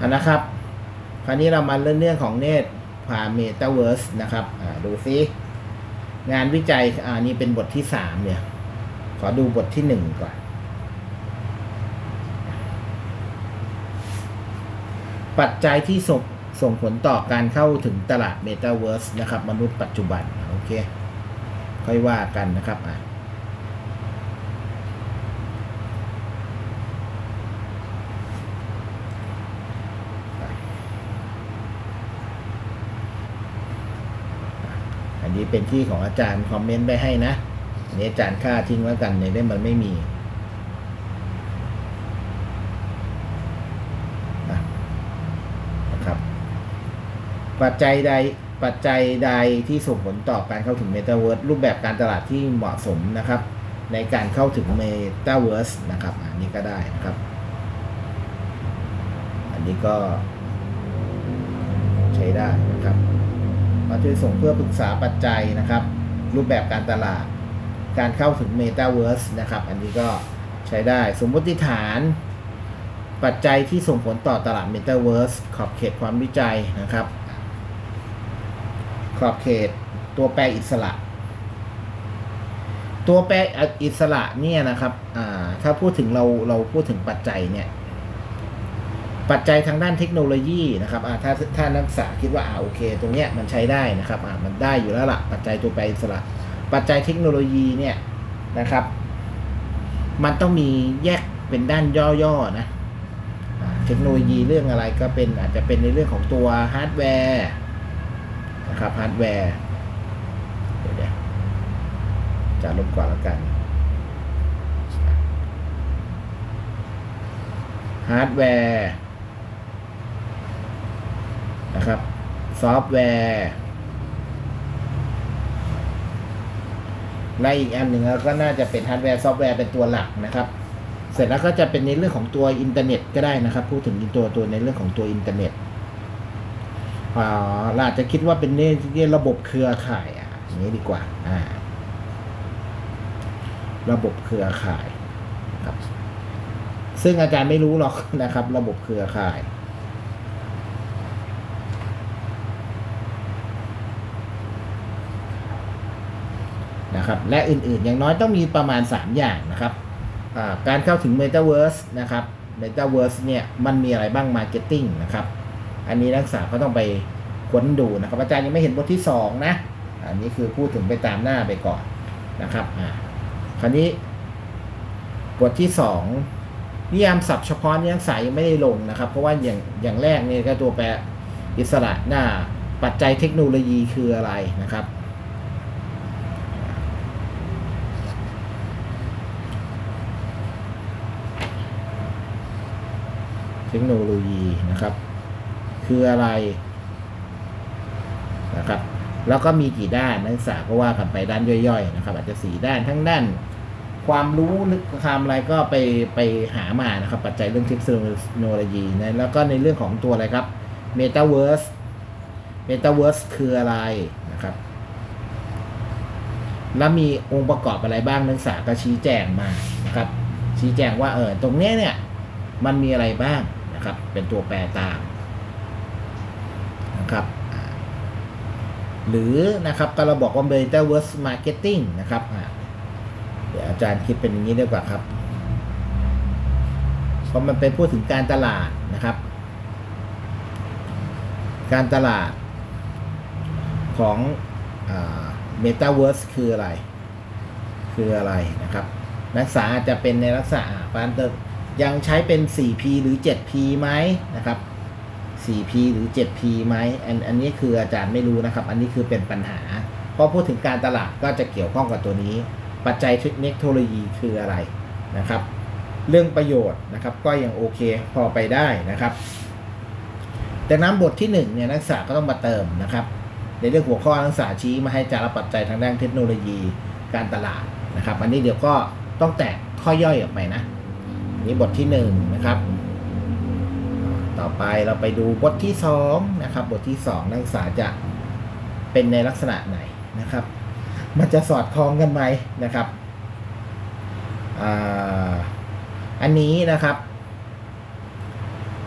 อันนะครับคราวนี้เรามาเรื่องเรื่องของเนตพาเมตาเวิร์สนะครับดูซิงานวิจัยอ่านี่เป็นบทที่สามเนี่ย ขอดูบทที่หนึ่งก่อน ปัจจัยที่ส่งส่งผลต่อการเข้าถึงตลาดเมตาเวิร์สนะครับ มนุษย์ปัจจุบัน โอเค ค่อยว่ากันนะครับอะ นี้เป็นที่ของอาจารย์คอมเมนต์ไปให้นะอันนี้อาจารย์ค่าทิ้งแล้วกันในเล่มมันไม่มีนะครับปัจจัยใดปัจจัยใดที่ส่งผลต่อการเข้าถึงเมตาเวิร์สรูปแบบการตลาดที่เหมาะสมนะครับ ในการเข้าถึงเมตาเวิร์สนะครับ อันนี้ก็ได้นะครับ อันนี้ก็ใช้ได้ มาช่วยส่งเพื่อปรึกษาปัจจัยนะครับ รูปแบบการตลาด การเข้าถึง Metaverse นะครับ อันนี้ก็ใช้ได้สมมติฐาน ปัจจัยที่ส่งผลต่อตลาด Metaverse ขอบเขตความวิจัยนะครับ ขอบเขตตัวแปรอิสระ ตัวแปรอิสระเนี่ยนะครับถ้าพูดถึงเราเราพูดถึงปัจจัยเนี่ย ปัจจัยทางด้านเทคโนโลยีนะครับถ้าถ้านักศึกษาคิดว่าอ่าโอเค ตรงเนี้ยมันใช้ได้นะครับอ่ามันได้อยู่แล้วละปัจจัยตัวแปสระปัจจัยเทคโนโลยีเนี่ยนะครับ มันต้องมีแยกเป็นด้านย่อๆนะเทคโนโลยีเรื่องอะไรก็เป็นอาจจะเป็นในเรื่องของตัวฮาร์ดแวร์นะครับฮาร์ดแวร์เดี๋ยวจะลบก่อนแล้วกันฮาร์ดแวร์นะครับ ซอฟต์แวร์ และอีกอันหนึ่งก็น่าจะเป็นฮาร์ดแวร์ซอฟต์แวร์เป็นตัวหลักนะครับ เสร็จแล้วก็จะเป็นในเรื่องของตัวอินเทอร์เน็ตก็ได้นะครับ พูดถึงตัวตัวในเรื่องของตัวอินเทอร์เน็ตอ่าเราอาจจะคิดว่าเป็นในระบบเครือข่ายอะอย่างนี้ดีกว่าอ่า ระบบเครือข่ายครับ ซึ่งอาจารย์ไม่รู้หรอกนะครับ ระบบเครือข่าย นะครับและอื่นๆ อย่างน้อยต้องมีประมาณ 3 อย่างนะครับการเข้าถึง Metaverse นะครับ Metaverse เนี่ยมันมีอะไรบ้าง Marketing นะครับ อันนี้นักศึกษาก็ต้องไปค้นดูนะครับอาจารย์ยังไม่เห็นบทที่ 2 นะ อันนี้คือพูดถึงไปตามหน้าไปก่อนนะครับอ่าคราวนี้บทที่ 2 นิยามศัพท์เฉพาะนี่นักศึกษายังไม่ได้ลงนะครับ เพราะว่าอย่างอย่างแรกเนี่ยก็ตัวแปรอิสระหน้าปัจจัยเทคโนโลยีคืออะไรนะครับ คโนโลยีนะครับ คืออะไรนะครับแล้วก็มีกี่ด้านนักศึกษาก็ว่ากันไปด้านย่อยๆนะครับ อาจจะสี่ด้านทั้งด้าน ความรู้นึกความอะไรก็ไปไปหามานะครับ ปัจจัยเรื่องเทคโนโลยีนะแล้วก็ในเรื่องของตัวอะไรครับ Metaverse Metaverse คืออะไรนะครับ แล้วมีองค์ประกอบอะไรบ้างนักศึกษาก็ชี้แจงมานะครับ ชี้แจงว่าเออตรงเนี้ยเนี่ยมันมีอะไรบ้าง นะครับ เป็นตัวแปรตามนะครับหรือนะครับก็เราบอกว่า Metaverse Marketing นะครับเดี๋ยวอาจารย์คิดเป็นอย่างนี้ดีกว่าครับ เพราะมันเป็นพูดถึงการตลาดนะครับ การตลาดของเมตาเวิร์สคืออะไร คืออะไรนะครับ นักศึกษาจะเป็นในลักษณะอ่าปานเตอร์ ยังใช้เป็น 4P หรือ 7P ไหมนะครับ 4P หรือ 7P ไหมอันอันนี้คืออาจารย์ไม่รู้นะครับ อันนี้คือเป็นปัญหา เพราะพูดถึงการตลาดก็จะเกี่ยวข้องกับตัวนี้ ปัจจัยเทคโนโลยีคืออะไรนะครับ เรื่องประโยชน์นะครับก็ยังโอเคพอไปได้นะครับแต่น้ำบทที่1เนี่ยนักศึกษาก็ต้องมาเติมนะครับ ในเรื่องหัวข้อนักศึกษาชี้มาให้จาระปัจจัยทางด้านเทคโนโลยีการตลาดนะครับ อันนี้เดี๋ยวก็ต้องแตกข้อย่อยออกไปนะ นนี้บทที่หนึ่งนะครับ ต่อไปเราไปดูบทที่สองนะครับ บทที่สองนักศึกษาจะเป็นในลักษณะไหนนะครับ มันจะสอดคล้องกันไหมนะครับอันนี้นะครับ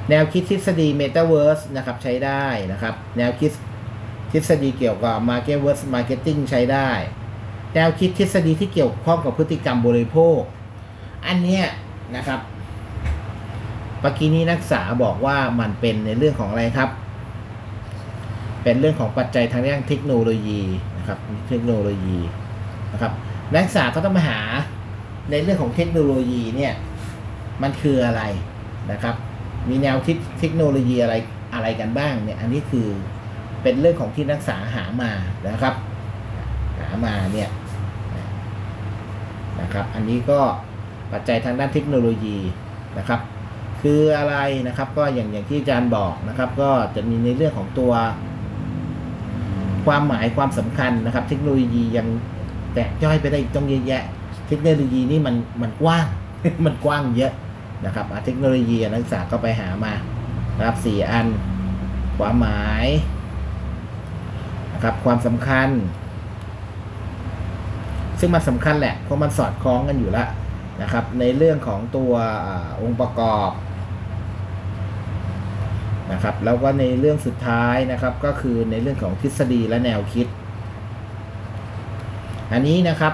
แนวคิดทฤษฎี Metaverse นะครับใช้ได้นะครับ แนวคิดทฤษฎีเกี่ยวกับ Marketverse Marketing ใช้ได้ แนวคิดทฤษฎีที่เกี่ยวข้องกับพฤติกรรมบริโภค อันเนี้ยนะครับ เมื่อกี้นี้นักศึกษาบอกว่ามันเป็นในเรื่องของอะไรครับ เป็นเรื่องของปัจจัยทางด้านเทคโนโลยีนะครับ เทคโนโลยีนะครับนักศึกษาก็ต้องมาหาในเรื่องของเทคโนโลยีเนี่ยมันคืออะไรนะครับ มีแนวคิดเทคโนโลยีอะไรอะไรกันบ้างเนี่ยอันนี้คือเป็นเรื่องของที่นักศึกษาหามานะครับ หามาเนี่ยนะครับ อันนี้ก็ปัจจัยทางด้านเทคโนโลยีนะครับ คืออะไรนะครับ ก็อย่างอย่างที่อาจารย์บอกนะครับ ก็จะมีในเรื่องของตัว ความหมายความสำคัญนะครับ เทคโนโลยียังแตกย่อยไปได้อีกต้องเยอะแยะ เทคโนโลยีนี่มันมันกว้างมันกว้างเยอะนะครับอะเทคโนโลยีนักศึกษาก็ไปหามานะครับสี่อัน ความหมายนะครับความสำคัญ ซึ่งมันสำคัญแหละเพราะมันสอดคล้องกันอยู่แล้วนะครับ ในเรื่องของตัวอองค์ประกอบ นะครับแล้วก็ในเรื่องสุดท้ายนะครับก็คือในเรื่องของทฤษฎีและแนวคิด อันนี้นะครับ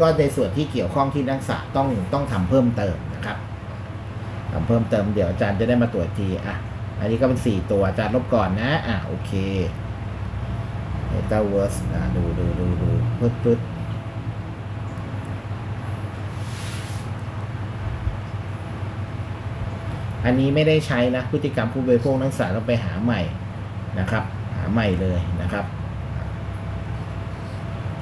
ก็ในส่วนที่เกี่ยวข้องที่นักศึกษาต้องต้องทำเพิ่มเติมนะครับทำเพิ่มเติมเดี๋ยวอาจารย์จะได้มาตรวจทีอะอันนี้ก็เป็นสี่ตัวอาจารย์ลบก่อนนะอะโอเค Metaverse อะดูดูดูดูปึ๊ดปึ๊ด อันนี้ไม่ได้ใช้นะพฤติกรรมผู้บริโภคนักศึกษาต้องไปหาใหม่นะครับ หาใหม่เลยนะครับ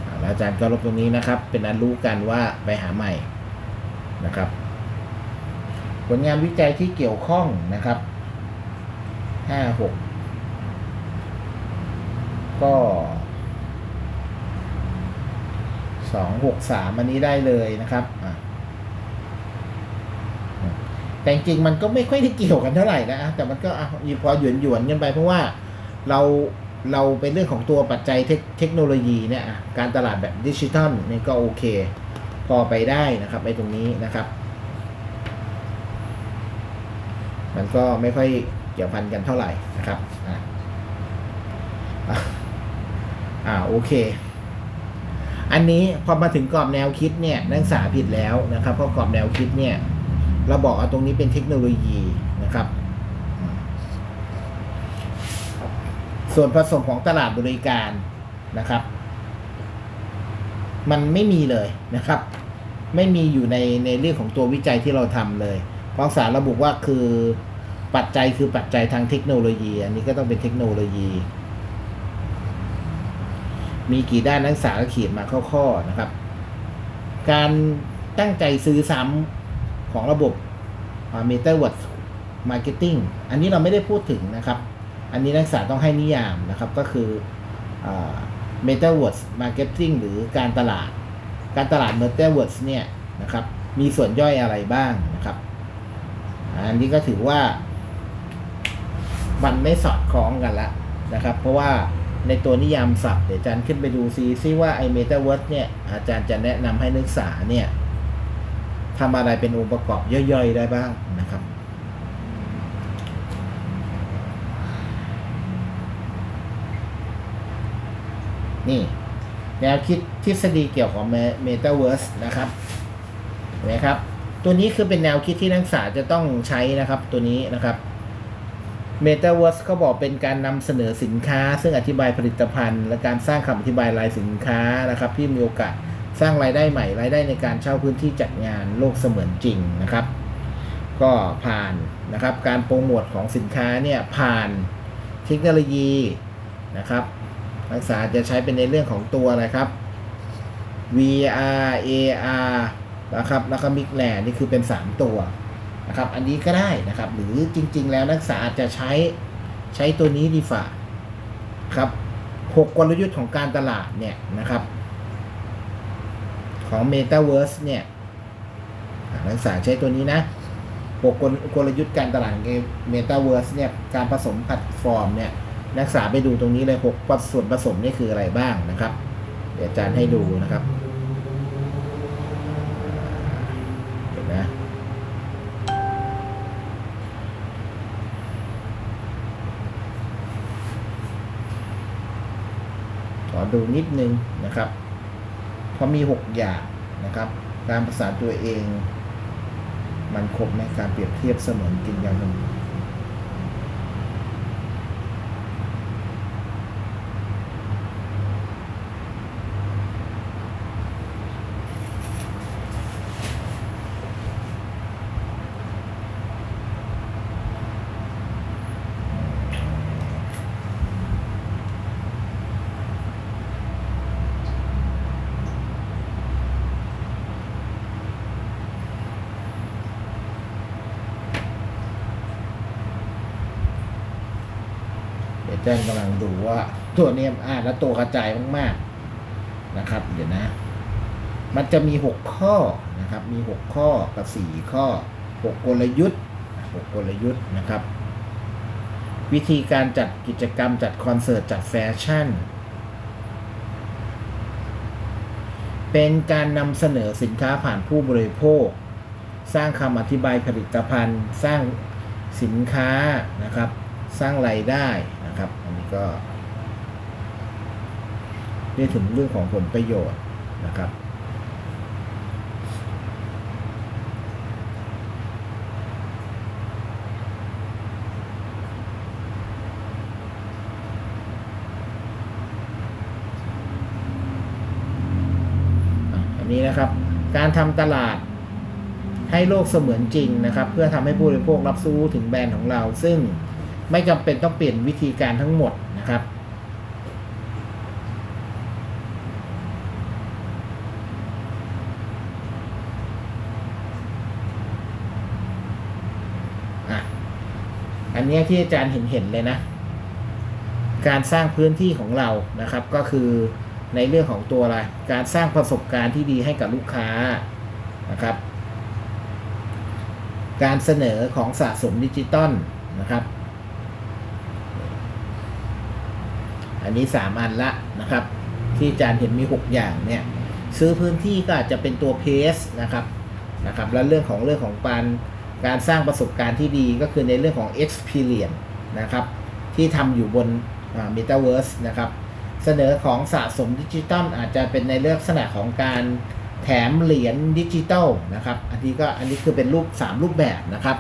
อะแล้วอาจารย์ก็ลบตรงนี้นะครับ เป็นอันรู้กันว่าไปหาใหม่นะครับ ผลงานวิจัยที่เกี่ยวข้องนะครับห้าหกก็สองหกสามอันนี้ได้เลยนะครับอะ แต่จริงมันก็ไม่ค่อยได้เกี่ยวกันเท่าไหร่นะแต่มันก็อ่พอหยวนหยวนกันไปเพราะว่าเราเราเป็นเรื่องของตัวปัจจัยเทคโนโลยีเนี่ยการตลาดแบบดิจิทัลนี่ก็โอเค พอไปได้นะครับไอ้ตรงนี้นะครับ มันก็ไม่ค่อยเกี่ยวพันกันเท่าไหร่นะครับอ่าอ่าโอเค อันนี้พอมาถึงกรอบแนวคิดเนี่ยนักศึกษาผิดแล้วนะครับเพราะกรอบแนวคิดเนี่ย เราบอกเอาตรงนี้เป็นเทคโนโลยีนะครับ ส่วนผสมของตลาดบริการนะครับ มันไม่มีเลยนะครับ ไม่มีอยู่ในในเรื่องของตัววิจัยที่เราทำเลยเพราะสารระบุว่าคือปัจจัยคือปัจจัยทางเทคโนโลยี อันนี้ก็ต้องเป็นเทคโนโลยี มีกี่ด้านนักศึกษาเขียนมาข้อๆนะครับ การตั้งใจซื้อซ้ำ ของระบบ m e t a w o r d Marketing อันนี้เราไม่ได้พูดถึงนะครับ อันนี้นักศึกษาต้องให้นิยามนะครับก็คือ m e t a w o r d Marketing หรือการตลาด การตลาด m e t a w o r d เนี่ยนะครับมีส่วนย่อยอะไรบ้างนะครับอันนี้ก็ถือว่ามันไม่สอดคล้องกันละนะครับ เพราะว่าในตัวนิยามศัพท์เดี๋ยวอาจารย์ขึ้นไปดูซิซิว่าไอ้ Metaverse เนี่ยอาจารย์จะแนะนำให้นักศึกษาเนี่ย ทำอะไรเป็นองค์ประกอบย่อยๆ ได้บ้างนะครับ นี่ แนวคิดทฤษฎีเกี่ยวกับ Metaverse นะครับเห็นไหมครับ ตัวนี้คือเป็นแนวคิดที่นักศึกษาจะต้องใช้นะครับ ตัวนี้นะครับ Metaverse เขาบอกเป็นการนำเสนอสินค้า ซึ่งอธิบายผลิตภัณฑ์ และการสร้างคำอธิบายรายสินค้านะครับที่มีโอกาส สร้างรายได้ใหม่รายได้ในการเช่าพื้นที่จัดงานโลกเสมือนจริงนะครับ ก็ผ่านนะครับการโปรโมทของสินค้าเนี่ยผ่านเทคโนโลยีนะครับนักศึกษาจะใช้เป็นในเรื่องของตัวอะไรครับ VR AR นะครับแล้วก็ Mix Land นี่คือเป็น 3 ตัวนะครับอันนี้ก็ได้นะครับ หรือจริง ๆ แล้วนักศึกษาอาจจะใช้ใช้ตัวนี้ดีฝ่าครับหกกลยุทธ์ของการตลาดเนี่ยนะครับ ของ Metaverse เนี่ยนักศึกษาใช้ตัวนี้นะหกกลกลยุทธ์การตลาดใน Metaverse เนี่ย การผสมแพลตฟอร์มเนี่ย นักศึกษาไปดูตรงนี้เลยหกส่วนผสมนี่คืออะไรบ้างนะครับ เดี๋ยวอาจารย์ให้ดูนะครับเห็นนะขอดูนิดนึงนะครับ เพรามีหกอย่างนะครับ การประสานตัวเอง มันครบในการเปรียบเทียบเสมือนกินยาหนึ่ง จ้งกำลังดูว่าตัวเนี้ยอ่านแล้วตัวกระจายมากๆนะครับ เดี๋ยวนะ มันจะมีหกข้อนะครับ มีหกข้อกับสี่ข้อหกกลยุทธ์หกกลยุทธ์นะครับ วิธีการจัดกิจกรรมจัดคอนเสิร์ตจัดแฟชั่น เป็นการนำเสนอสินค้าผ่านผู้บริโภค สร้างคำอธิบายผลิตภัณฑ์ สร้างสินค้านะครับ สร้างรายได้ นะครับ อันนี้ก็เรียกถึงเรื่องของผลประโยชน์นะครับ อันนี้นะครับ การทำตลาดให้โลกเสมือนจริงนะครับ เพื่อทำให้ผู้บริโภครับรู้ถึงแบรนด์ของเรา ซึ่ง ไม่จำเป็นต้องเปลี่ยนวิธีการทั้งหมดนะครับอะอันนี้ที่อาจารย์เห็นเห็นเลยนะ การสร้างพื้นที่ของเรานะครับ ก็คือในเรื่องของตัวอะไร การสร้างประสบการณ์ที่ดีให้กับลูกค้านะครับ การเสนอของสะสมดิจิตอลนะครับ อันนี้สามอันละนะครับ ที่อาจารย์เห็นมี 6 อย่างเนี่ย ซื้อพื้นที่ก็อาจจะเป็นตัวเพสนะครับนะครับ แล้วเรื่องของเรื่องของการการสร้างประสบการณ์ที่ดีก็คือในเรื่องของ experience นะครับ ที่ทำอยู่บนอ่า Metaverse นะครับ เสนอของสะสมดิจิตอลอาจจะเป็นในลักษณะของการแถมเหรียญดิจิตอลนะครับ อันนี้ก็อันนี้คือเป็นรูป 3 รูปแบบนะครับ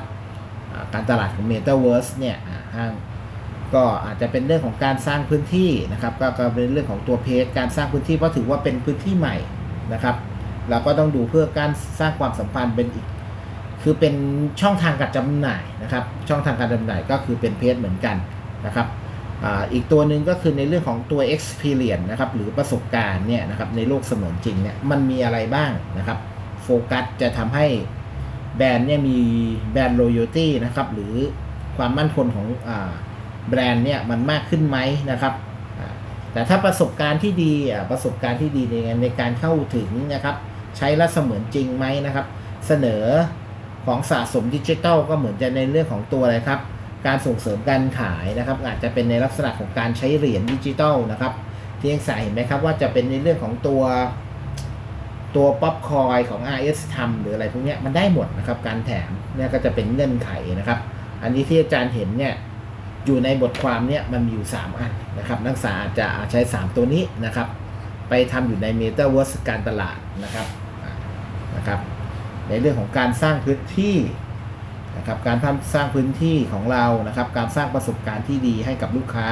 การตลาดของ Metaverse เนี่ยห้าง ก็อาจจะเป็นเรื่องของการสร้างพื้นที่นะครับ ก็เป็นเรื่องของตัวเพจการสร้างพื้นที่เพราะถือว่าเป็นพื้นที่ใหม่นะครับ เราก็ต้องดูเพื่อการสร้างความสัมพันธ์เป็นอีก คือเป็นช่องทางการจำหน่ายนะครับ ช่องทางการจำหน่ายก็คือเป็นเพจเหมือนกันนะครับอ,อีกตัวหนึ่งก็คือในเรื่องของตัว experience นะครับหรือประสบการณ์เนี่ยนะครับในโลกเสมือนจริงเนี่ยมันมีอะไรบ้างนะครับโฟกัสจะทำให้แบรนด์เนี่ยมีแบรนด์ loyalty นะครับหรือความมั่นคงของอ แบรนด์เนี่ยมันมากขึ้นไหมนะครับ แต่ถ้าประสบการณ์ที่ดีประสบการณ์ที่ดีในในการเข้าถึงนะครับ ใช้แล้วเสมือนจริงไหมนะครับ เสนอของสะสมดิจิทัลก็เหมือนจะในเรื่องของตัวอะไรครับ การส่งเสริมการขายนะครับ อาจจะเป็นในลักษณะของการใช้เหรียญดิจิทัลนะครับที่ยังสายเห็นไหมครับว่าจะเป็นในเรื่องของตัวตัวป๊อปคอยของ RS ทำหรืออะไรพวกนี้มันได้หมดนะครับ การแถมเนี่ยก็จะเป็นเงื่อนไขนะครับ อันนี้ที่อาจารย์เห็นเนี่ย อยู่ในบทความเนี่ยมันมีอยู่ 3 อันนะครับ นักศึกษาอาจจะใช้ 3 ตัวนี้นะครับ ไปทำอยู่ใน Metaverse การตลาดนะครับนะครับ ในเรื่องของการสร้างพื้นที่นะครับการทำสร้างพื้นที่ของเรานะครับ การสร้างประสบการณ์ที่ดีให้กับลูกค้า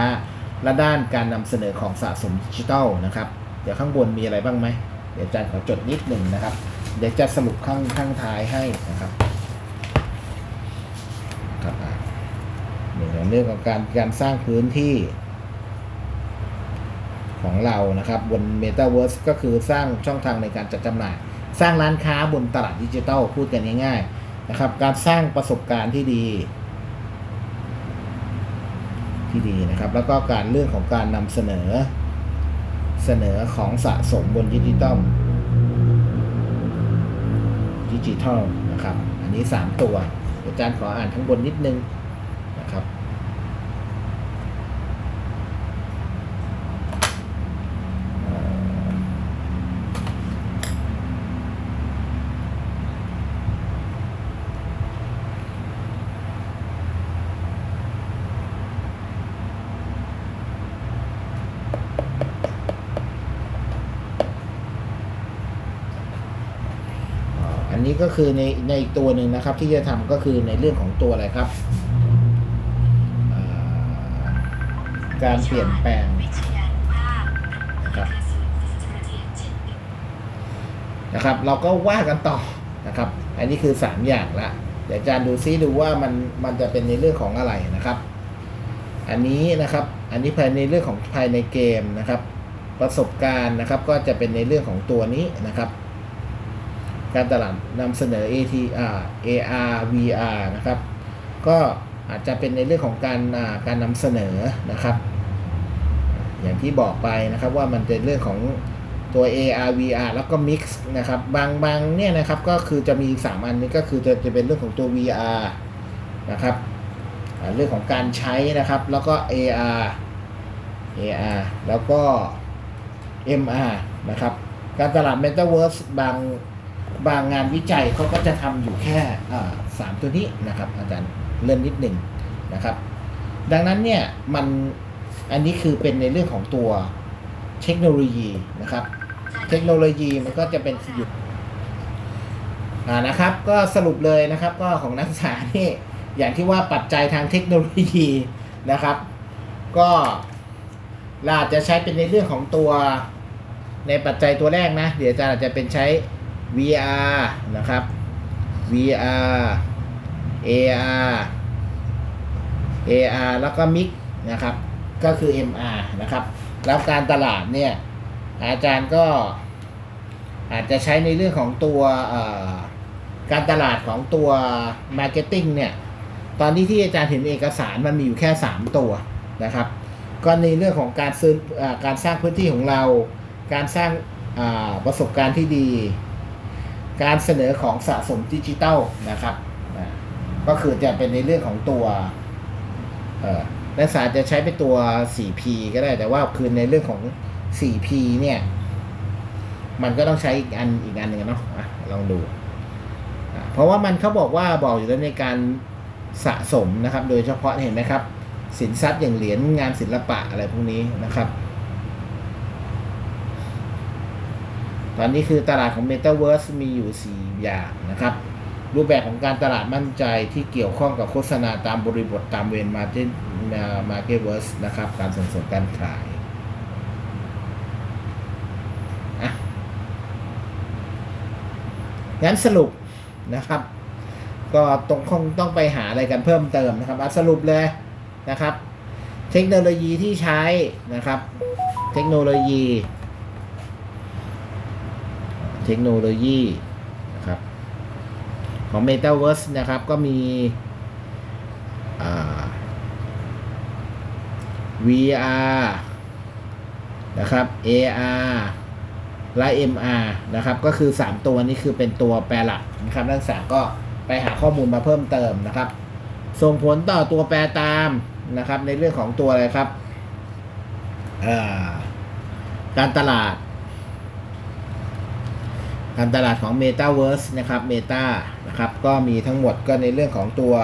และด้านการนำเสนอของสะสมดิจิทัลนะครับ เดี๋ยวข้างบนมีอะไรบ้างไหมเดี๋ยวอาจารย์ขอจดนิดหนึ่งนะครับ เดี๋ยวจะสรุปข้างข้างท้ายให้นะครับอะหนึ่งใน เรื่องของการการสร้างพื้นที่ของเรานะครับ บน Metaverse ก็คือสร้างช่องทางในการจัดจำหน่าย สร้างร้านค้าบนตลาดดิจิทัลพูดกันง่ายๆนะครับ การสร้างประสบการณ์ที่ดี ที่ดีนะครับ แล้วก็การเรื่องของการนำเสนอ เสนอของสะสมบนดิจิตอลดิจิทัลนะครับ อันนี้ 3 ตัวอาจารย์ขออ่านทั้งบนนิดนึงนะครับ นี้ก็คือในในอีกตัวหนึ่งนะครับ ที่จะทำก็คือในเรื่องของตัวอะไรครับ การเปลี่ยนแปลงนุภาพครับนสเตรเทียนเจ็ดนะครับ เราก็ว่ากันต่อนะครับ อันนี้คือสามอย่างละเดี๋ยวอาจารย์ดูซิดูว่ามันมันจะเป็นในเรื่องของอะไรนะครับ อันนี้นะครับ อันนี้ภายในเรื่องของภายในเกมนะครับ ประสบการณ์นะครับ ก็จะเป็นในเรื่องของตัวนี้นะครับ การตลาดนำเสนอ ATR AR VR นะครับ ก็อาจจะเป็นในเรื่องของการการนำเสนอนะครับ อย่างที่บอกไปนะครับว่ามันเป็นเรื่องของตัว AR VR แล้วก็ Mix นะครับ บางบางเนี่ยนะครับก็คือจะมี 3 อันนี้ก็คือจะจะเป็นเรื่องของตัว VR นะครับเรื่องของการใช้นะครับ แล้วก็ AR AR แล้วก็ MR นะครับ การตลาด Metaverse บาง บางงานวิจัยเขาก็จะทำอยู่แค่สามตัวนี้นะครับ อาจารย์เลื่อนนิดหนึ่งนะครับ ดังนั้นเนี่ยมันอันนี้คือเป็นในเรื่องของตัวเทคโนโลยีนะครับ เทคโนโลยีมันก็จะเป็นหยุดอ่านะครับ ก็สรุปเลยนะครับ ก็ของนักศึกษานี่อย่างที่ว่าปัจจัยทางเทคโนโลยีนะครับ ก็เราอาจจะใช้เป็นในเรื่องของตัวในปัจจัยตัวแรกนะ เดี๋ยวอาจารย์อาจจะเป็นใช้ VR นะครับ VR AR AR แล้วก็ Mix นะครับ ก็คือ MR นะครับ แล้วการตลาดเนี่ย อาจารย์ก็อาจจะใช้ในเรื่องของตัวการตลาดของตัว Marketing เนี่ย ตอนที่ที่อาจารย์เห็นเอกสารมันมีอยู่แค่ 3 ตัวนะครับ ก็ในเรื่องของการซื้ออการสร้างพื้นที่ของเรา การสร้างประสบการณ์ที่ดี การเสนอของสะสมดิจิตอลนะครับก็คือจะเป็นในเรื่องของตัวนักศึกษาจะใช้เป็นตัว 4P ก็ได้แต่ว่าคือในเรื่องของ 4P เนี่ย มันก็ต้องใช้อีกอันอีกอันหนึ่งเนาะอะลองดู เพราะว่ามันเขาบอกว่าบอกอยู่แล้วในการสะสมนะครับ โดยเฉพาะเห็นไหมครับ สินทรัพย์อย่างเหรียญงานศิลปะอะไรพวกนี้นะครับ ตอนนี้คือตลาดของ Metaverse มีอยู่ 4 อย่างนะครับ รูปแบบของการตลาดมั่นใจที่เกี่ยวข้องกับโฆษณาตามบริบทตามเวนมาร์เก็ตมาเก็ตเวิร์สนะครับ การส่งเสริมการขายอะงั้นสรุปนะครับ ก็ตรงคงต้องไปหาอะไรกันเพิ่มเติมนะครับอะสรุปเลยนะครับ เทคโนโลยีที่ใช้นะครับ เทคโนโลยี เทคโนโลยีนะครับของ Metaverse นะครับก็มี VR นะครับ AR และ MR นะครับก็คือ 3 ตัวนี้คือเป็นตัวแปรหลักนะครับนักศึกษาก็ไปหาข้อมูลมาเพิ่มเติมนะครับ ส่งผลต่อตัวแปรตามนะครับในเรื่องของตัวอะไรครับการตลาด การตลาดของ Metaverse นะครับ Meta นะครับก็มีทั้งหมดก็ในเรื่องของตัว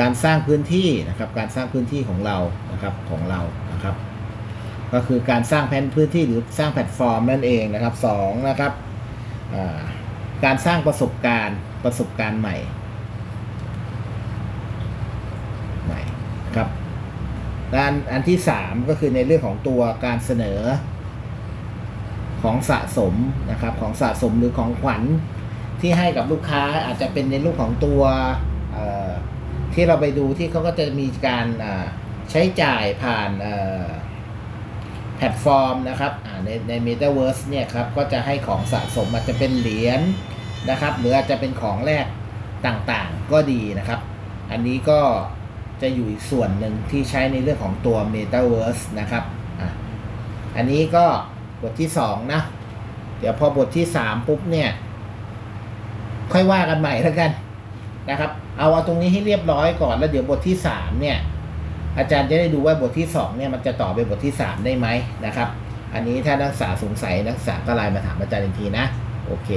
การสร้างพื้นที่นะครับการสร้างพื้นที่ของเรานะครับของเรานะครับ ก็คือการสร้างแผนพื้นที่หรือสร้างแพลตฟอร์มนั่นเองนะครับสองนะครับการสร้างประสบการณ์ประสบการณ์ใหม่ใหม่ครับด้านอันที่สามก็คือในเรื่องของตัวการเสนอ ของสะสมนะครับของสะสมหรือของขวัญที่ให้กับลูกค้าอาจจะเป็นในรูปของตัวที่เราไปดูที่เขาก็จะมีการใช้จ่ายผ่านแพลตฟอร์มนะครับในใน Metaverse เนี่ยครับก็จะให้ของสะสมอาจจะเป็นเหรียญนะครับ หรืออาจจะเป็นของแรกต่างๆก็ดีนะครับ อันนี้ก็จะอยู่อีกส่วนหนึ่งที่ใช้ในเรื่องของตัว Metaverse นะครับออันนี้ก็ บทที่สองนะ เดี๋ยวพอบทที่สามปุ๊บเนี่ย ค่อยว่ากันใหม่แล้วกันนะครับ เอาเอาตรงนี้ให้เรียบร้อยก่อนแล้วเดี๋ยวบทที่สามเนี่ย อาจารย์จะได้ดูว่าบทที่สองเนี่ยมันจะต่อไปบทที่สามได้ไหมนะครับ อันนี้ถ้านักศึกษาสงสัยนักศึกษาก็ไลน์มาถามอาจารย์อีกทีนะ โอเค